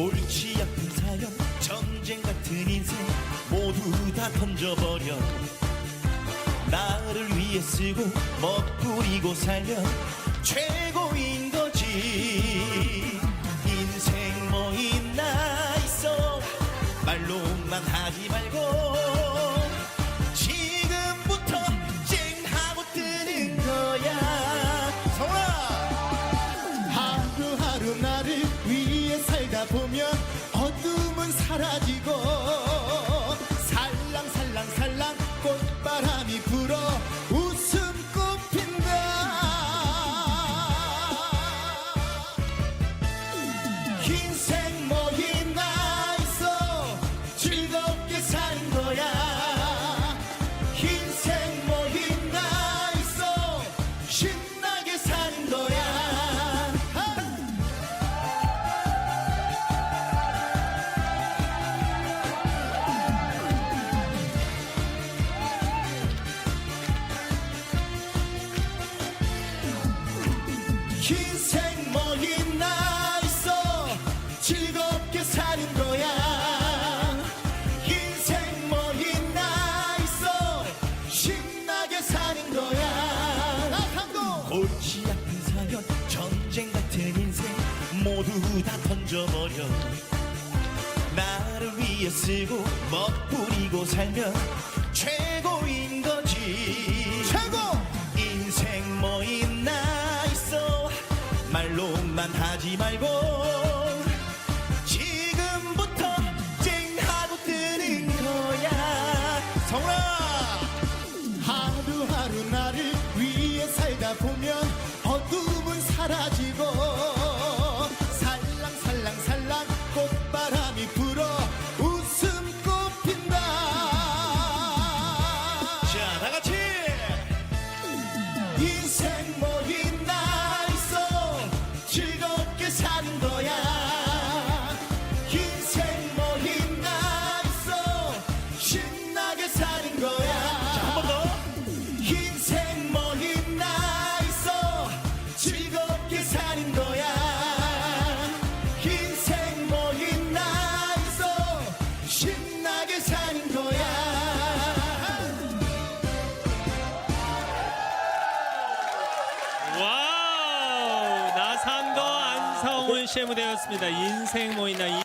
골치 아픈 사연 전쟁 같은 인생 모두 다 던져버려. 나를 위해 쓰고 멋부리고 살면 최고인 거지. 인생 뭐 있나 있어. 말로만 하지 말고 보면 어둠은 사라지고 살랑살랑살랑 꽃바람이 불어 웃음꽃 핀다. 인생 뭐 있나 있어 즐겁게 사는 거야. 인생 뭐 있나 있어 인생 뭐 있나 있어. 즐겁게 사는 거야. 인생 뭐 있나 있어. 신나게 사는 거야. 골치 아픈 사연 전쟁 같은 인생 모두 다 던져버려. 나를 위해 쓰고 멋부리고 살면 최고인 성아! 하루하루 나를 위해 살다 보면 어둠은 사라지고 살랑살랑살랑 꽃바람이 불어 웃음꽃 핀다. 자 다같이! 인생 안성훈 씨의 무대였습니다. 인생 모이나